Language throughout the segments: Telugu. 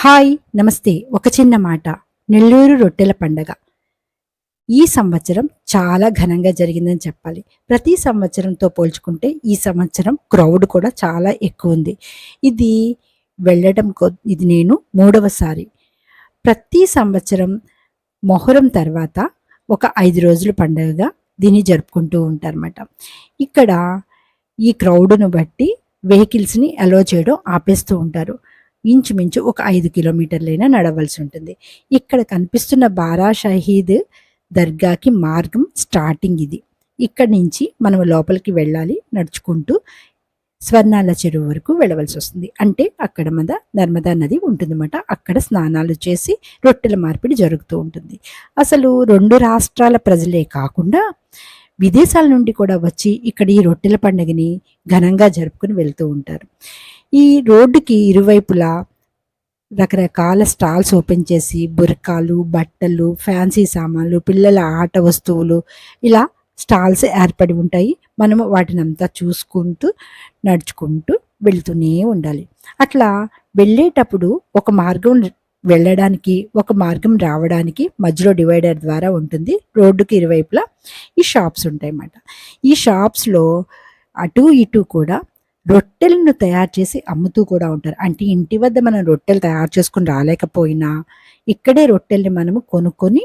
హాయ్ నమస్తే. ఒక చిన్న మాట. నెల్లూరు రొట్టెల పండగ. ఈ సంవత్సరం చాలా ఘనంగా జరిగిందని చెప్పాలి. ప్రతి సంవత్సరంతో పోల్చుకుంటే ఈ సంవత్సరం క్రౌడ్ కూడా చాలా ఎక్కువ ఉంది. ఇది వెళ్ళడం కొ ఇది నేను మూడవసారి. ప్రతి సంవత్సరం మొహరం తర్వాత ఒక ఐదు రోజుల పండుగగా దీన్ని జరుపుకుంటూ ఉంటారన్నమాట. ఇక్కడ ఈ క్రౌడ్ను బట్టి వెహికల్స్ని అలో చేయడం ఆపేస్తూ ఉంటారు. ఇంచుమించు ఒక ఐదు కిలోమీటర్లైనా నడవలసి ఉంటుంది. ఇక్కడ కనిపిస్తున్న బారా షహీద్ దర్గాకి మార్గం స్టార్టింగ్ ఇది. ఇక్కడి నుంచి మనం లోపలికి వెళ్ళాలి నడుచుకుంటూ స్వర్ణాల చెరువు వరకు వెళ్ళవలసి వస్తుంది. అంటే అక్కడ మీద నర్మదా నది ఉంటుందన్నమాట. అక్కడ స్నానాలు చేసి రొట్టెల మార్పిడి జరుగుతూ ఉంటుంది. అసలు రెండు రాష్ట్రాల ప్రజలే కాకుండా విదేశాల నుండి కూడా వచ్చి ఇక్కడ ఈ రొట్టెల పండుగని ఘనంగా జరుపుకుని వెళ్తూ ఉంటారు. ఈ రోడ్డుకి ఇరువైపులా రకరకాల స్టాల్స్ ఓపెన్ చేసి బురకాలు బట్టలు ఫ్యాన్సీ సామాన్లు పిల్లల ఆట వస్తువులు ఇలా స్టాల్స్ ఏర్పడి ఉంటాయి. మనము వాటిని అంతా చూసుకుంటూ నడుచుకుంటూ వెళ్తూనే ఉండాలి. అట్లా వెళ్ళేటప్పుడు ఒక మార్గం వెళ్ళడానికి ఒక మార్గం రావడానికి మధ్యలో డివైడర్ ద్వారా ఉంటుంది. రోడ్డుకి ఇరువైపులా ఈ షాప్స్ ఉంటాయి అన్నమాట ఈ షాప్స్లో అటు ఇటు కూడా రొట్టెలను తయారు చేసి అమ్ముతూ కూడా ఉంటారు. అంటే ఇంటి వద్ద మనం రొట్టెలు తయారు చేసుకుని రాలేకపోయినా ఇక్కడే రొట్టెల్ని మనము కొనుక్కొని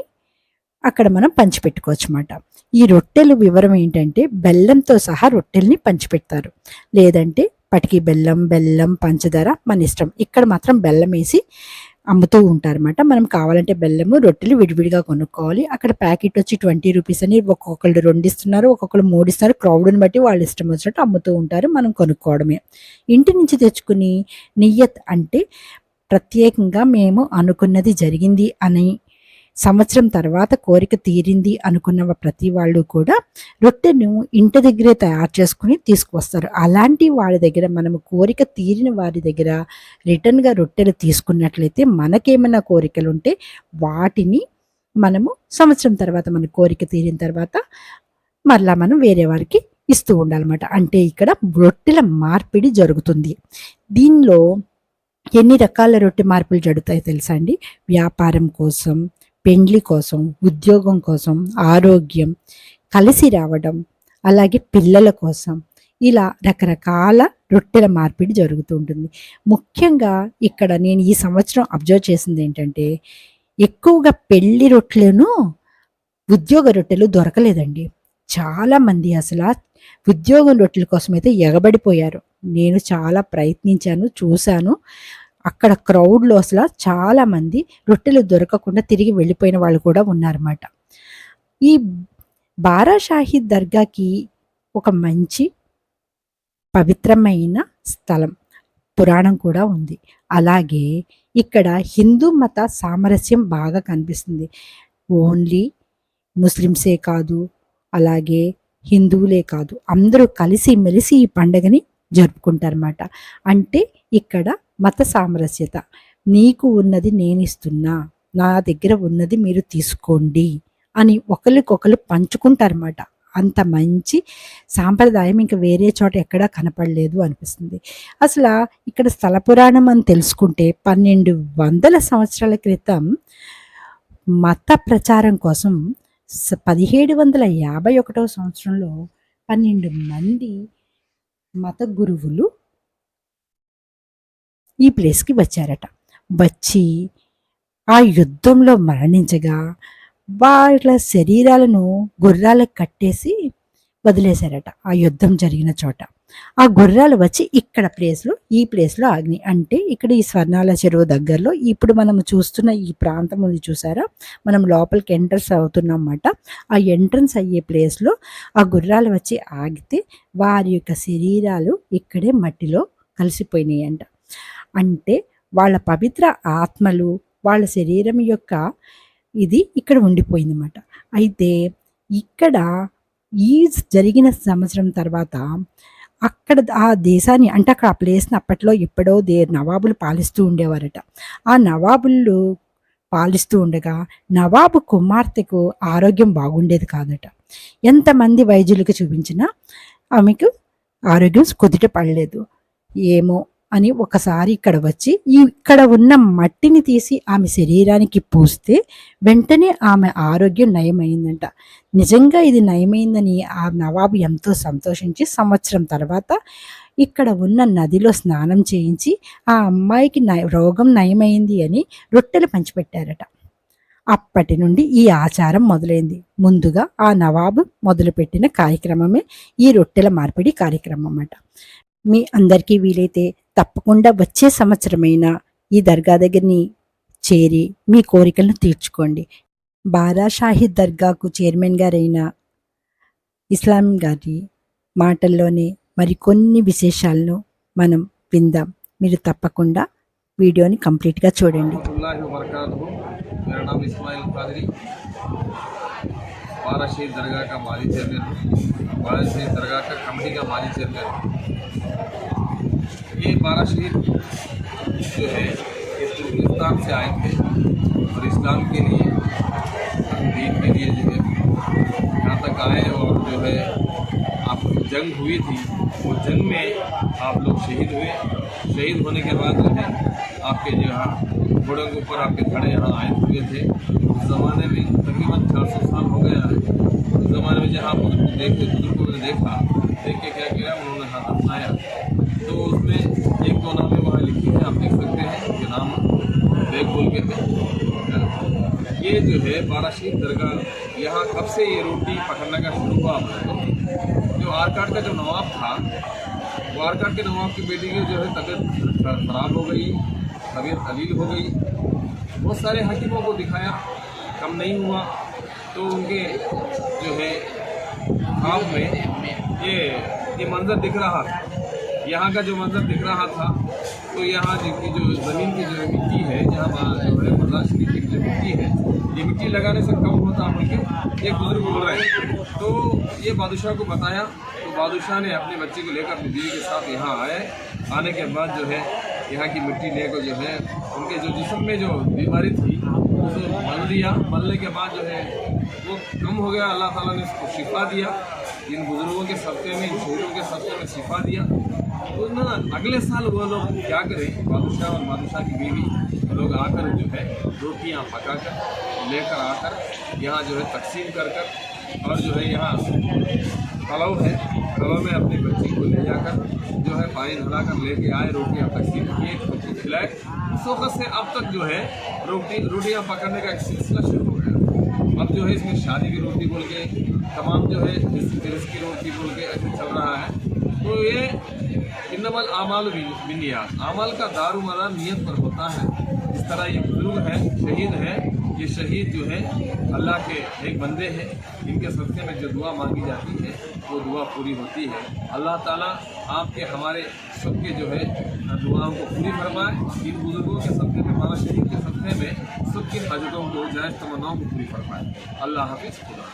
అక్కడ మనం పంచిపెట్టుకోవచ్చు అన్నమాట ఈ రొట్టెలు వివరం ఏంటంటే బెల్లంతో సహా రొట్టెల్ని పంచిపెడతారు. లేదంటే పటికి బెల్లం బెల్లం పంచదార మన ఇష్టం. ఇక్కడ మాత్రం బెల్లం వేసి అమ్ముతూ ఉంటారన్నమాట. మనం కావాలంటే బెల్లము రొట్టెలు విడివిడిగా కొనుక్కోవాలి. అక్కడ ప్యాకెట్ వచ్చి ట్వంటీ రూపీస్ అని ఒక్కొక్కళ్ళు రెండు ఇస్తున్నారు ఒక్కొక్కరు మూడు ఇస్తున్నారు క్రౌడ్ని బట్టి వాళ్ళు ఇష్టం వచ్చినట్టు అమ్ముతూ ఉంటారు మనం కొనుక్కోవడమే. ఇంటి నుంచి తెచ్చుకుని నియ్యత్ అంటే ప్రత్యేకంగా మేము అనుకున్నది జరిగింది అని సంవత్సరం తర్వాత కోరిక తీరింది అనుకున్న ప్రతి వాళ్ళు కూడా రొట్టెను ఇంటి దగ్గరే తయారు చేసుకుని తీసుకువస్తారు. అలాంటి వారి దగ్గర మనము కోరిక తీరిన వారి దగ్గర రిటర్న్గా రొట్టెలు తీసుకున్నట్లయితే మనకేమైనా కోరికలు ఉంటే వాటిని మనము సంవత్సరం తర్వాత మన కోరిక తీరిన తర్వాత మరలా మనం వేరే వారికి ఇస్తూ ఉండాలన్నమాట. అంటే ఇక్కడ రొట్టెల మార్పిడి జరుగుతుంది. దీనిలో ఎన్ని రకాల రొట్టె మార్పులు జరుగుతాయో తెలుసా అండి? వ్యాపారం కోసం పెండ్లి కోసం ఉద్యోగం కోసం ఆరోగ్యం కలిసి రావడం అలాగే పిల్లల కోసం ఇలా రకరకాల రొట్టెల మార్పిడి జరుగుతూ ఉంటుంది. ముఖ్యంగా ఇక్కడ నేను ఈ సంవత్సరం అబ్జర్వ్ చేసింది ఏంటంటే ఎక్కువగా పెళ్ళి రొట్టెలను ఉద్యోగ రొట్టెలు దొరకలేదండి. చాలామంది అసలు ఉద్యోగం రొట్టెల కోసం అయితే ఎగబడిపోయారు. నేను చాలా ప్రయత్నించాను చూశాను. అక్కడ క్రౌడ్లో అసలు చాలామంది రొట్టెలు దొరకకుండా తిరిగి వెళ్ళిపోయిన వాళ్ళు కూడా ఉన్నారన్నమాట. ఈ బారాషాహి దర్గాకి ఒక మంచి పవిత్రమైన స్థలం పురాణం కూడా ఉంది. అలాగే ఇక్కడ హిందూ మత సామరస్యం బాగా కనిపిస్తుంది. ఓన్లీ ముస్లిమ్సే కాదు అలాగే హిందువులే కాదు అందరూ కలిసి మెలిసి ఈ పండగని జరుపుకుంటారన్నమాట. అంటే ఇక్కడ మత సామరస్యత. నీకు ఉన్నది నేను ఇస్తున్నా నా దగ్గర ఉన్నది మీరు తీసుకోండి అని ఒకరికొకరు పంచుకుంటారన్నమాట. అంత మంచి సాంప్రదాయం ఇంకా వేరే చోట ఎక్కడా కనపడలేదు అనిపిస్తుంది. అసలు ఇక్కడ స్థల పురాణం అని తెలుసుకుంటే పన్నెండు వందల సంవత్సరాల క్రితం మత ప్రచారం కోసం పదిహేడు వందల యాభై ఒకటవ సంవత్సరంలో పన్నెండు మంది మత గురువులు ఈ ప్లేస్కి వచ్చారట. వచ్చి ఆ యుద్ధంలో మరణించగా వాళ్ళ శరీరాలను గుర్రాలకు కట్టేసి వదిలేశారట ఆ యుద్ధం జరిగిన చోట. ఆ గుర్రాలు వచ్చి ఇక్కడ ప్లేస్లో ఈ ప్లేస్లో ఆగ్ని అంటే ఇక్కడ ఈ స్వర్ణాల చెరువు దగ్గరలో ఇప్పుడు మనం చూస్తున్న ఈ ప్రాంతం ఉంది చూసారా? మనం లోపలికి ఎంట్రన్స్ అవుతున్నమాట ఆ ఎంట్రన్స్ అయ్యే ప్లేస్లో ఆ గుర్రాలు వచ్చి ఆగితే వారి యొక్క శరీరాలు ఇక్కడే మట్టిలో కలిసిపోయినాయి అంట అంటే వాళ్ళ పవిత్ర ఆత్మలు వాళ్ళ శరీరం యొక్క ఇది ఇక్కడ ఉండిపోయిందన్నమాట. అయితే ఇక్కడ ఈ జరిగిన సంవత్సరం తర్వాత అక్కడ ఆ దేశాన్ని అంటే అక్కడ ఆ ప్లేస్ని అప్పట్లో ఎప్పుడో దే నవాబులు పాలిస్తూ ఉండేవారట. ఆ నవాబులు పాలిస్తూ ఉండగా నవాబు కుమార్తెకు ఆరోగ్యం బాగుండేది కాదట. ఎంతమంది వైద్యులకు చూపించినా ఆమెకు ఆరోగ్యం కుదుట పడలేదు. ఏమో అని ఒకసారి ఇక్కడ వచ్చి ఇక్కడ ఉన్న మట్టిని తీసి ఆమె శరీరానికి పూస్తే వెంటనే ఆమె ఆరోగ్యం నయమైందంట. నిజంగా ఇది నయమైందని ఆ నవాబు ఎంతో సంతోషించి సంవత్సరం తర్వాత ఇక్కడ ఉన్న నదిలో స్నానం చేయించి ఆ అమ్మాయికి రోగం నయమైంది అని రొట్టెలు పంచిపెట్టారట. అప్పటి నుండి ఈ ఆచారం మొదలైంది. ముందుగా ఆ నవాబు మొదలుపెట్టిన కార్యక్రమమే ఈ రొట్టెల మార్పిడి కార్యక్రమం అన్నమాట మీ అందరికీ వీలైతే తప్పకుండా వచ్చే సంవత్సరమైనా ఈ దర్గా దగ్గరని చేరి మీ కోరికలను తీర్చుకోండి. బారాషాహి దర్గాకు చైర్మన్ గారైన ఇస్లాం గారి మాటల్లోనే మరికొన్ని విశేషాలను మనం విందాం. మీరు తప్పకుండా వీడియోని కంప్లీట్గా చూడండి. బారాషాహి మాజీ చైర్మన్. బారాషాహి మాజీ చైర్మన్. ये बारह शहीद जो है ये तुर्कमेनिस्तान से आए थे और इस्लाम के लिए, दीन के लिए जो है यहाँ तक आए और जो है, आप जंग हुई थी, वो जंग में आप लोग शहीद हुए। शहीद होने के बाद जो है, आपके जो यहाँ घोड़ों के ऊपर आपके धड़े यहाँ आए हुए थे। उस ज़माने में तकरीबन चार सौ साल हो गया है। उस ज़माने में जहाँ आप बुज़ुर्ग देखे बुज़ुर्गों ने देखा देख के क्या किया उन्होंने हाथ अपनाया तो उसमें एक दो नामें वहाँ लिखी है आप देख सकते हैं उनके नाम बेग बोल के थे ये जो है बाराशीर दरगाह। यहाँ कब से ये रोटी पकड़ने का शुरू हुआ। आप लोगों? जो आरकाट का जो नवाब था, वो आरकाट के नवाब की बेटी की जो है तबीयत खराब हो गई, तबीयत कलील हो गई। बहुत सारे हकीमों को दिखाया, कम नहीं हुआ। तो उनके जो है ख्वाब में ये ये मंजर दिख रहा था। यहाँ का जो मंजर दिख रहा था तो यहाँ की जो ज़मीन की जो मिट्टी है, जहाँ जो है शरीफ की जो मिट्टी है ये मिट्टी लगाने से कम होता बोल के एक बुज़ुर्ग बोल रहे हैं। तो ये बादशाह को बताया तो बादशाह ने अपने बच्चे को लेकर अपनी बीवी के साथ यहाँ आए। आने के बाद जो है, यहाँ की मिट्टी लेकर जो है, उनके जो जिसम में जो बीमारी थी, उसे मल दिया। मलने के बाद जो है, वो कम हो गया। अल्लाह ताला ने उसको शिफा दिया। इन बुज़ुर्गों के सदक़े में, इन शहीदों के सदक़े में शिफा दिया। तो ना, अगले साल वो लोग क्या करें? बादशाह और बादशाह की बीवी लोग आकर जो है, रोटियाँ पका कर लेकर आकर यहाँ जो है तकसीम कर कर और जो है यहाँ तलाव है, तलाव में अपनी बच्ची को ले जाकर जो है पानी नहलाकर लेके आए, रोटियाँ तकसीम किए खुद खिलाए। उस वक्त से अब तक जो है रोटी, रोटियाँ पकाने का एक सिलसिला शुरू हो गया। अब जो है इसमें शादी की रोटी बोल के, तमाम जो है तिरस की रोटी बोल के ऐसे चल रहा है। तो ये इनमल आमाल बिनियाद आमाल का दारू मदार नियत पर होता है। इस तरह ये बुज़ुर्ग है, शहीद है। ये शहीद जो है, अल्लाह के एक बंदे हैं। इनके सदक़े में जो दुआ मांगी जाती है, वो दुआ पूरी होती है। अल्लाह ताला आपके हमारे सबके जो है, दुआओं को पूरी फरमाए। इन बुज़ुर्गों के सदक़े में माना शहीद के सदक़े में, सबकी हाजतों को, जायज़ तमन्नाओं को पूरी फरमाए। अल्लाह हाफिज़। खुदा